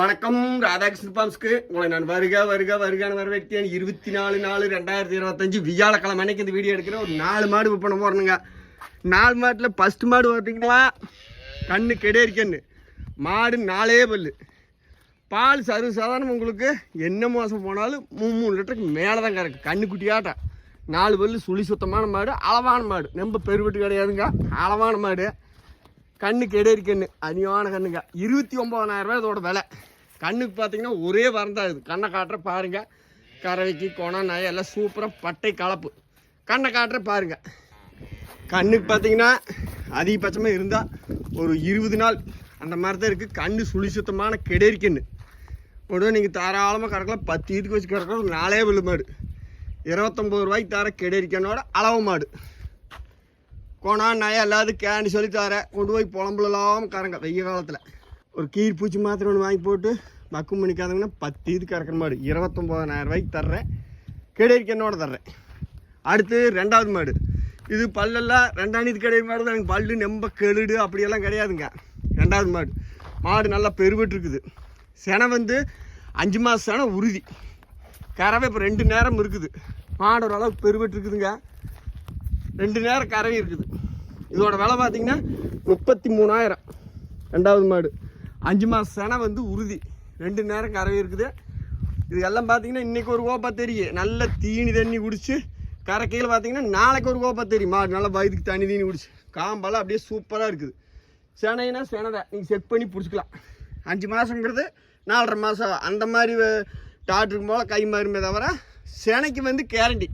வணக்கம் ராதாகிருஷ்ண பாம்ஸ்க்கு உங்களை நான் வருக வருக வருகான வரவேற்கிறேன். இருபத்தி நாலு நாலு ரெண்டாயிரத்தி இருபத்தஞ்சு வியாழக்கிழமை அன்னைக்கு இந்த வீடியோ எடுக்கிறேன் ஒரு நாலு மாடு விற்பனை போகிறேனுங்க நாலு மாட்டில் ஃபஸ்ட்டு மாடு பார்த்தீங்களா கண்ணு கெடேரிக்கண்ணு மாடு நாலே பல்லு. பால் சர்வ சாதாரணம் உங்களுக்கு என்ன மாதம் போனாலும் மூணு மூணு லிட்டருக்கு மேலே தான் கறக்கு கண்ணு குட்டியாட்டம் நாலு பல்லு சுழி சுத்தமான மாடு அளவான மாடு. ரொம்ப பெருவிட்டு கிடையாதுங்க. அளவான மாடு. கண்ணு கெடேரி கண்ணு. அநியான கண்ணுங்க. இருபத்தி ஒம்பதாயிரம் ரூபாய் இதோட விலை. கண்ணுக்கு பார்த்தீங்கன்னா ஒரே வரந்தா இது. கண்ணை காட்டுற பாருங்க. கறவைக்கு கொணம் நாய் எல்லாம் சூப்பராக பட்டை கலப்பு. கண்ணை காட்டுற பாருங்க. கண்ணுக்கு பார்த்தீங்கன்னா அதிகபட்சமாக இருந்தால் ஒரு இருபது நாள் அந்த மாதிரி தான் இருக்குது கண்ணு சுழி சுத்தமான கெடேரி கண்ணு. உடனே நீங்கள் தாராளமாக கறக்கலாம். பத்து இதுக்கு வச்சு கறக்கலாம். நாளே நாலே மாடு இருபத்தொம்பது ரூபாய்க்கு தர கெடேரி கண்ணோட அளவு மாடு. கோணா நய எல்லாத்துக்கும் கேண்டி சொல்லி தரேன். கொண்டு போய் புலம்புலாம் கறங்க. வெய்ய காலத்தில். ஒரு கீர் பூச்சி மாத்திரை ஒன்று வாங்கி போட்டு மக்கும் பண்ணிக்காதவங்கன்னா பத்து இது கறக்கிற மாடு. இருபத்தொம்போதாயிரம் ரூபாய்க்கு தர்றேன். கெடேரிக்கு என்னோட தர்றேன். அடுத்து ரெண்டாவது மாடு. இது பல்லெல்லாம் ரெண்டாம் இது கிடையாது மாடு தான். எனக்கு பல்லு நெம்ப கெழுடு அப்படியெல்லாம் கிடையாதுங்க. ரெண்டாவது மாடு. மாடு நல்லா பெருவிட்டுருக்குது. செனை வந்து அஞ்சு மாதம் செனை உறுதி. கறவை இப்போ ரெண்டு நேரம் இருக்குது. மாடு ஓரளவுக்கு பெருவிட்டுருக்குதுங்க. ரெண்டு நேரம் கறவை இருக்குது. இதோட விலை பார்த்தீங்கன்னா முப்பத்தி மூணாயிரம் ரெண்டாவது மாடு. அஞ்சு மாதம் செனை வந்து உறுதி. ரெண்டு நேரம் கறவை இருக்குது. இது எல்லாம் பார்த்தீங்கன்னா இன்றைக்கி ஒரு கோப்பா தெரியும் நல்ல தீனி தண்ணி குடிச்சு கரைக்கையில் பார்த்தீங்கன்னா நாளைக்கு ஒரு கோப்பா தெரியும். மாடு நல்லா வயதுக்கு தண்ணி தீனி குடிச்சு. காம்பெல்லாம் அப்படியே சூப்பராக இருக்குது. செனைனா செனை தான். நீங்கள் செக் பண்ணி பிடிச்சிக்கலாம். அஞ்சு மாதங்கிறது நாலரை மாதம் அந்த மாதிரி டாக்டருக்கு போல் கை மாறுமே தவிர செனைக்கு வந்து கேரண்டி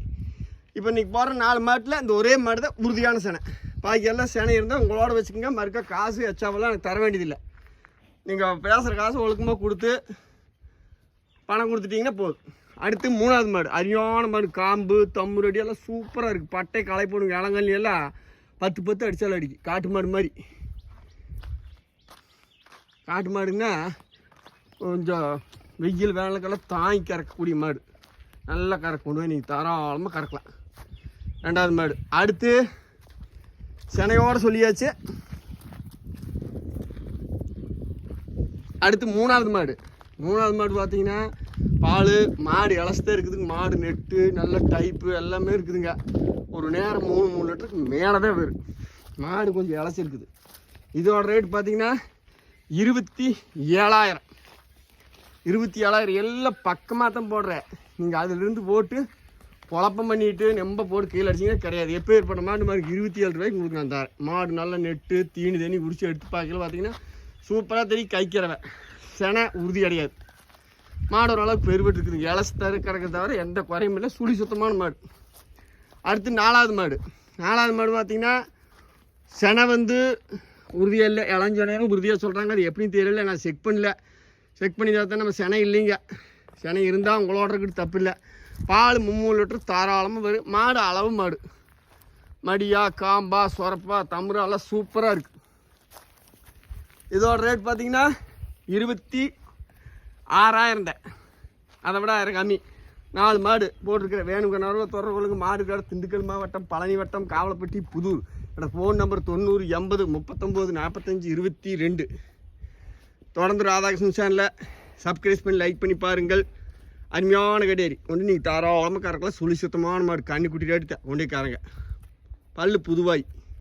இப்போ இன்றைக்கி போகிற நாலு மாட்டில் இந்த ஒரே மாடு தான் உறுதியான சேனை. பாக்கி எல்லாம் செனை இருந்தால் உங்களோட வச்சுக்கோங்க மறுக்க காசு எச்சாவெல்லாம் எனக்கு தர வேண்டியதில்லை. நீங்கள் பேசுகிற காசு ஒழுக்கமாக கொடுத்து பணம் கொடுத்துட்டீங்கன்னா போதும். அடுத்து மூணாவது மாடு அரியான மாடு காம்பு தம்முரடி எல்லாம் சூப்பராக இருக்குது பட்டை களை போடுங்க இளங்கல்லி எல்லாம் பத்து பத்து அடித்தாலும் அடிக்கு. காட்டு மாடு மாதிரி. காட்டு மாடுன்னா கொஞ்சம் வெயில் வேலைக்கெல்லாம் தாங்கி கறக்கக்கூடிய மாடு. நல்லா கறக்கணும் நீங்கள் தாராளமாக கறக்கலாம். ரெண்டாவது மாடு. அடுத்து செனையோடு சொல்லியாச்சு. அடுத்து மூணாவது மாடு. மூணாவது மாடு பார்த்தீங்கன்னா பால் மாடு இலசத்தான் இருக்குதுங்க. மாடு நெட்டு நல்ல டைப்பு எல்லாமே இருக்குதுங்க. ஒரு நேரம் மூணு மூணு லிட்டருக்கு மேலே தான் வரும் மாடு கொஞ்சம் இலசி இருக்குது. இதோட ரேட் பார்த்தீங்கன்னா இருபத்தி ஏழாயிரம். இருபத்தி ஏழாயிரம். எல்லாம் பக்கமாக தான் போடுறேன் நீங்கள் அதிலிருந்து போட்டு குழப்பம் பண்ணிட்டு நெம்ப போட்டு கீழே அடிச்சிங்கன்னா கிடையாது. எப்போ ஏற்பட்ட மாடு மாதிரி இருபத்தி ஏழு ரூபாய்க்கு உங்களுக்கு நான் தரேன் மாடு நல்லா நெட்டு தீனி தண்ணி உரிச்சு எடுத்து பார்க்கல பார்த்தீங்கன்னா சூப்பராக தெரியும் கைக்கிறவன். செனை உறுதி அடையாது மாடு ஓரளவுக்கு பெருவிட்டு இருக்குது. இலசு தரு கிடக்கிறத தவிர எந்த குறையும் இல்லை. சுழி சுத்தமான மாடு. அடுத்து நாலாவது மாடு. நாலாவது மாடு பார்த்தீங்கன்னா செனை வந்து உறுதியாக இல்லை. இளஞ்சனையாக உறுதியாக சொல்கிறாங்க அது எப்படின்னு தெரியல. நான் செக் பண்ணல. செக் பண்ணி தான் நம்ம செனை இல்லைங்க. செனை இருந்தால் உங்களோட இருக்கிறது தப்பு இல்லை. பால் மும்மூணு லிட்டர் தாராளமாக வரும் மாடு அளவு மாடு. மடியா காம்பா சொரப்பா தம்புரா எல்லாம் சூப்பராக இருக்குது இதோட ரேட் பார்த்தீங்கன்னா இருபத்தி ஆறாயிரம் தான் அதை விட ஆயிரம் கம்மி. நாலு மாடு போட்டிருக்கிற வேணுங்கிறனால தொடர்புகளுக்கு மாடு கடை திண்டுக்கல் மாவட்டம் பழனி வட்டம் காவலப்பட்டி புதூர். என்னோட ஃபோன் நம்பர் தொண்ணூறு எண்பது முப்பத்தொம்போது நாற்பத்தஞ்சு இருபத்தி ரெண்டு. தொடர்ந்து ராதாகிருஷ்ணன் சேனலில் சப்ஸ்கிரைப் பண்ணி லைக் பண்ணி பாருங்கள். அருமையான கடையரி ஒன்று நீங்கள் தாராளமாக கறக்கலாம் சுழி சுத்தமான மாடு. கண்ணி குட்டிட்டு ரேட்டு கொண்டே காரங்க பல் புதுவாய்.